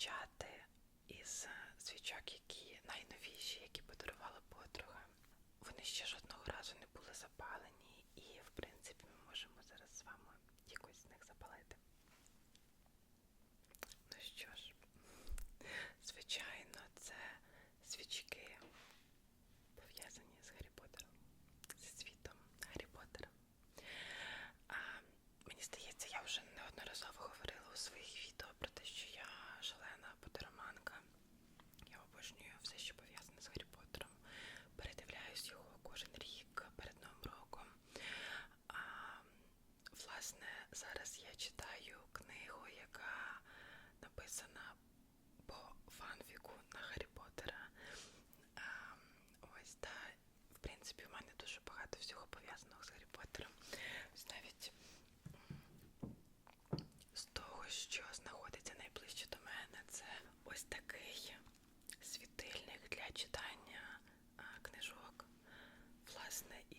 почати із е, свічок, які найновіші, які подарувала подруга. Вони ще жодного класне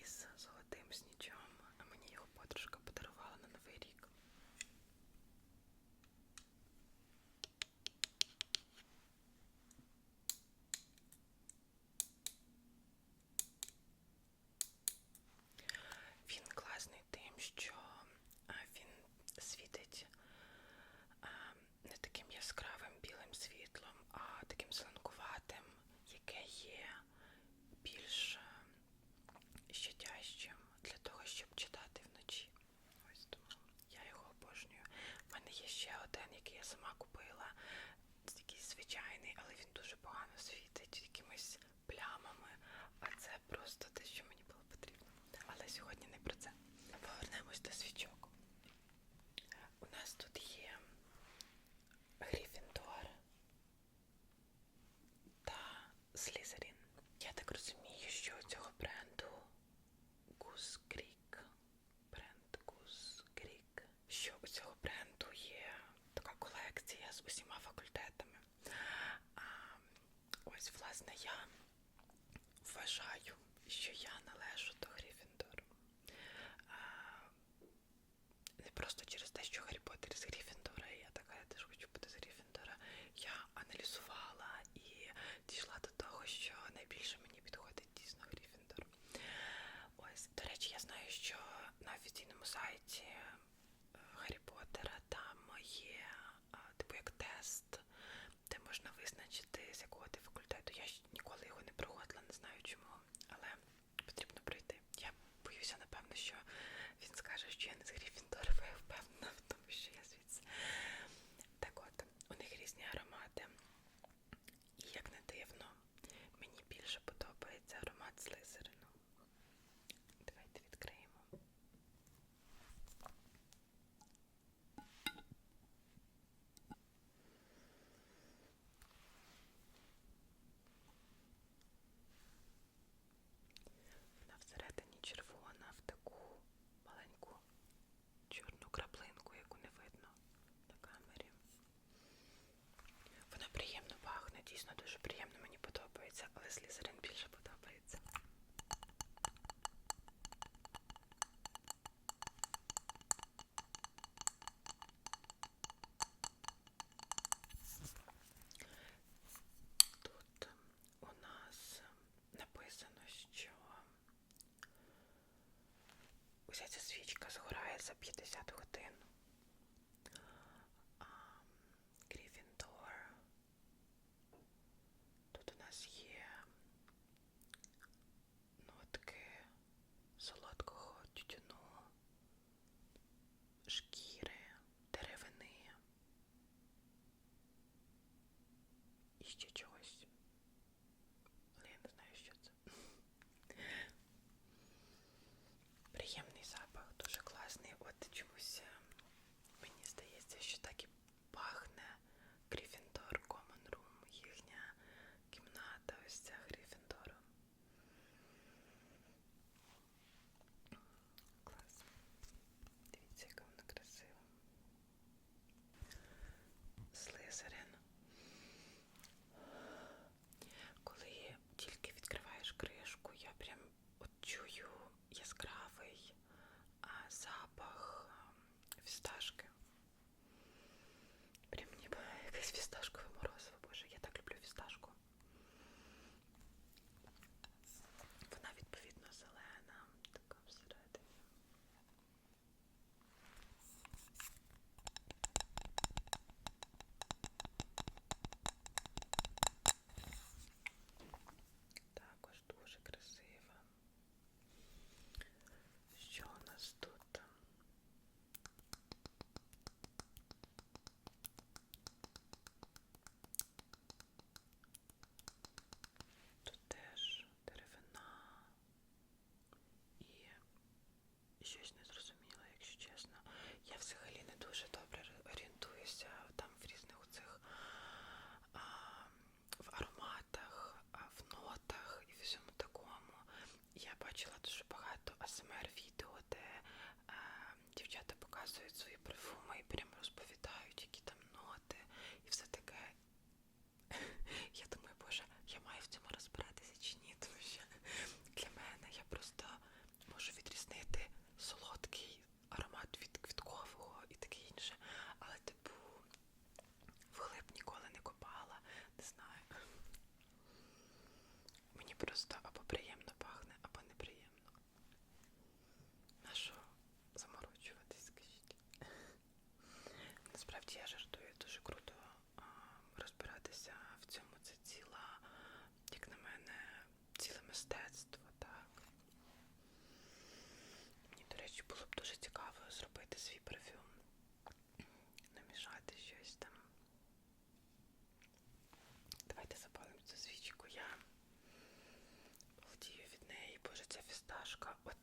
пташка. От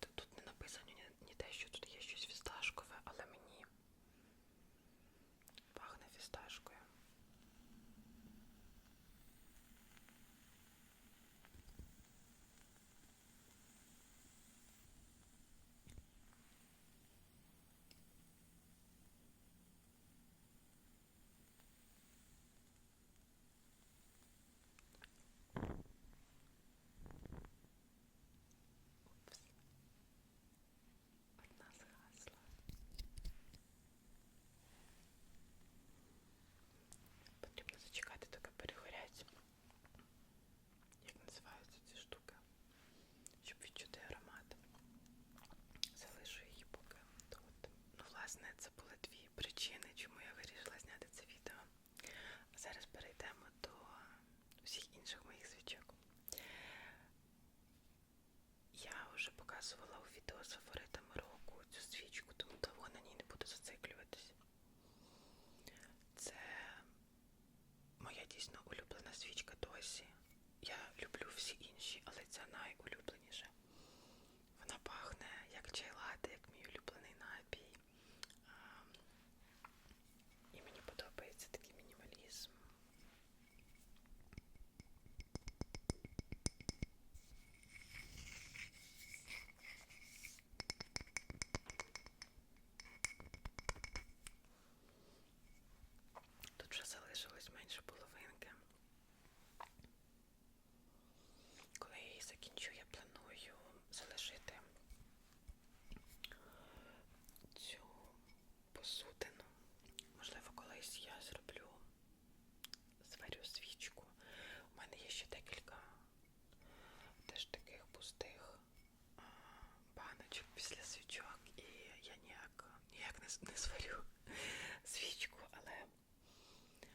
не зварю свічку, але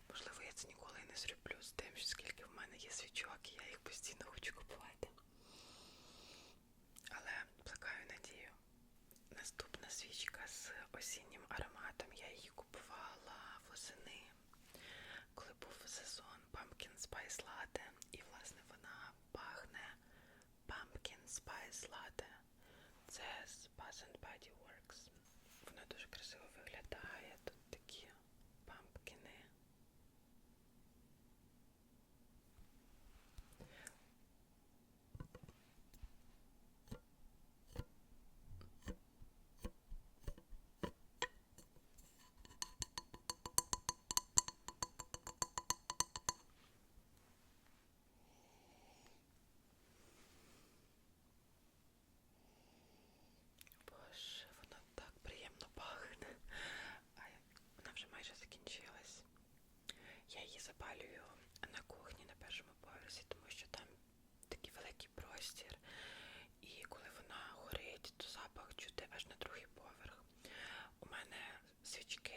можливо я це ніколи і не зроблю з тим, що скільки в мене є свічок, і я їх постійно хочу купувати. Але плекаю надію. Наступна свічка з осіннім ароматом. Я її купувала восени, коли був сезон Pumpkin Spice Latte. І, власне, вона пахне Pumpkin Spice Latte. Це з Bath and Body Works дуже красиво виглядає.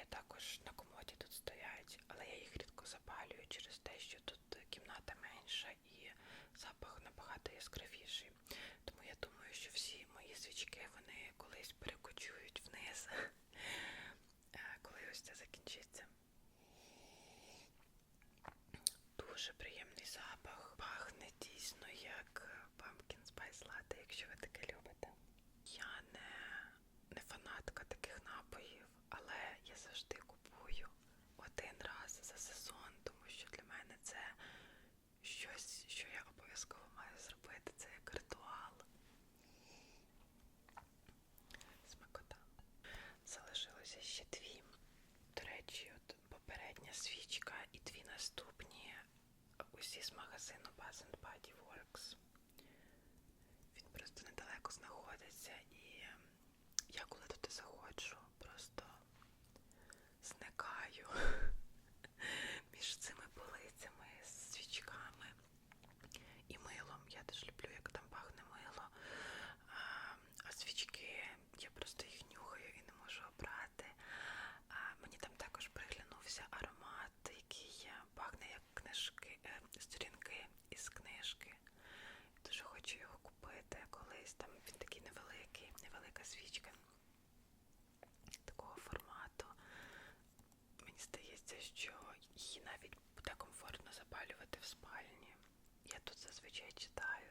також на комоді тут стоять, але я їх рідко запалюю через те, що тут кімната менша і запах набагато яскравіший. Тому я думаю, що всі мої свічки вони спальні. Я тут зазвичай читаю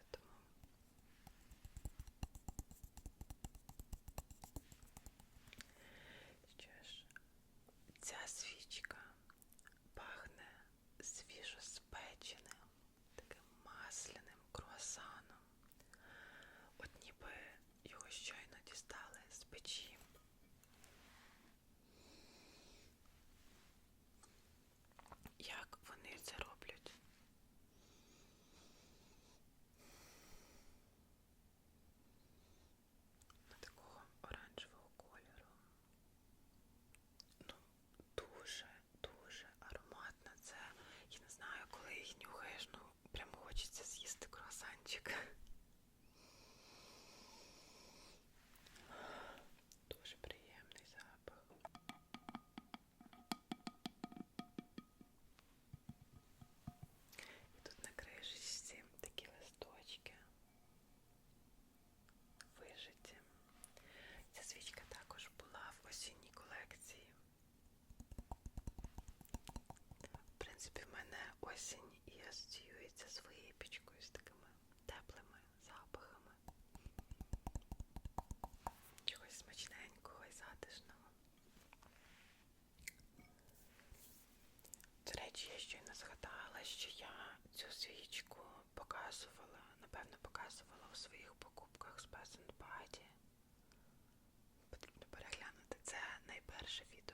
принципі, в мене осінь і асоціюється з випічкою, з такими теплими запахами. Чогось смачненького і затишного. До речі, я щойно згадала, що я цю свічку показувала, напевно, показувала у своїх покупках з Peasant Party. Потрібно переглянути. Це найперше відео.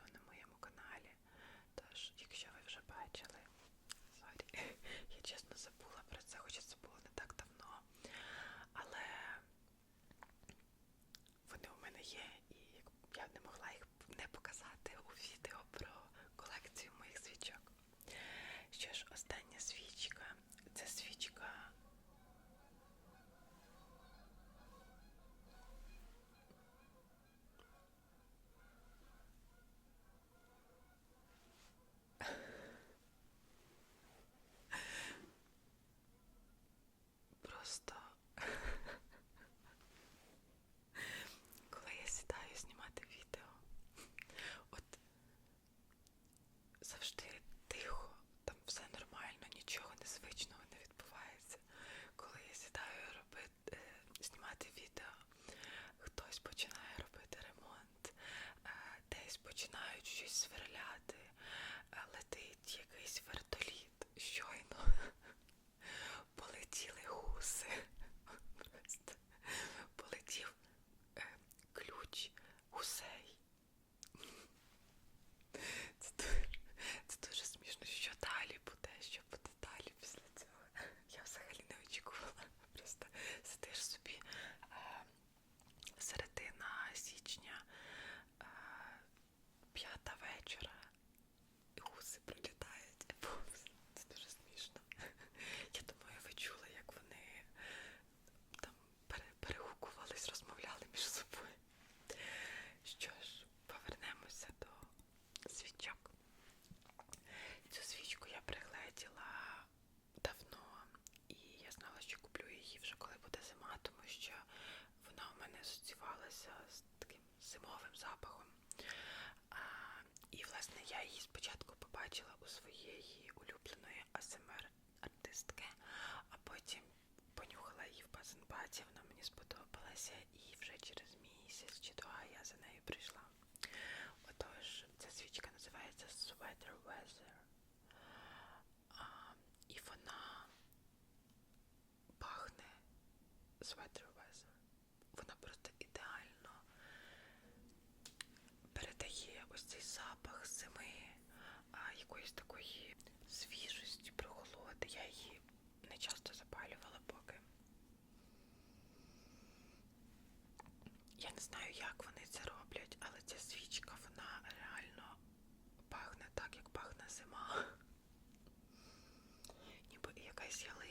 светр Веса. Вона просто ідеально передає ось цей запах зими, а якоїсь такої свіжості, прохолоди. Я її не часто запалювала поки. Я не знаю, як вони це роблять, але ця свічка, вона реально пахне так, як пахне зима. Ніби якась ялина.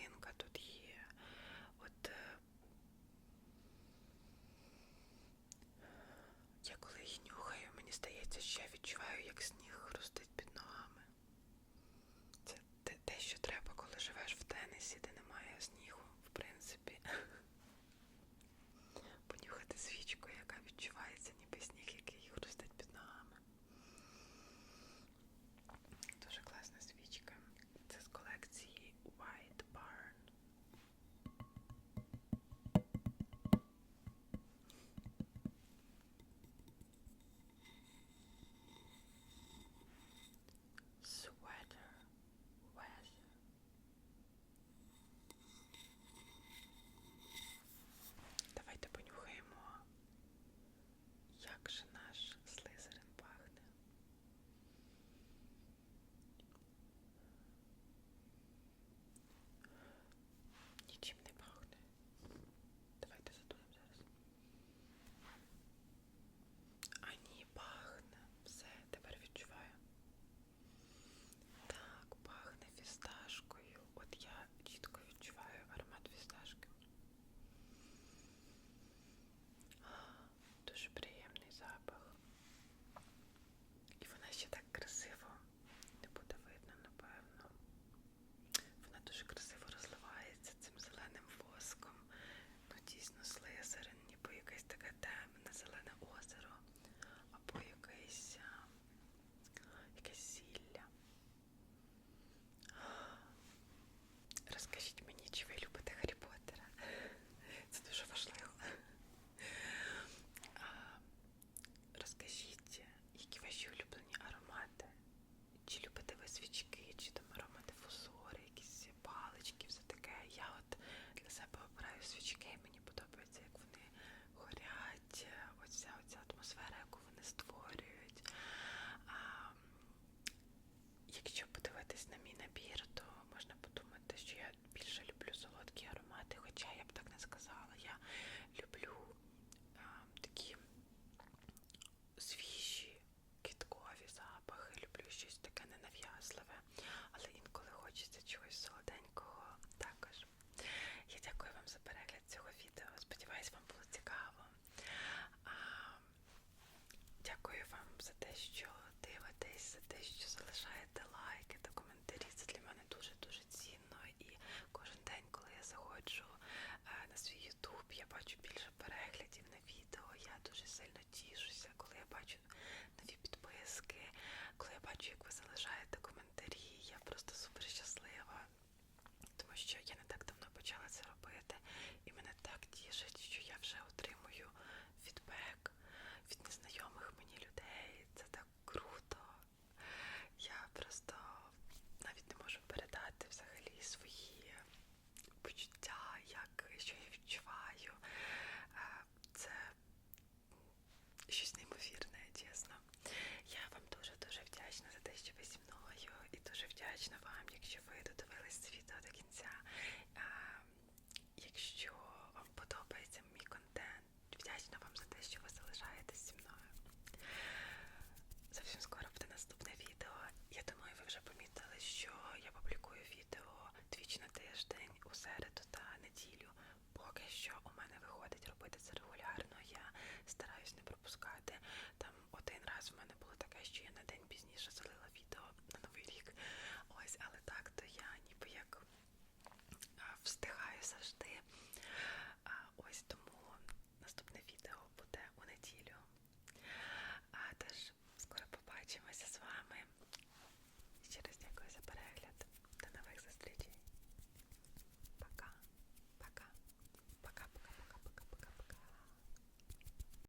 ще відчуваю, як сніг.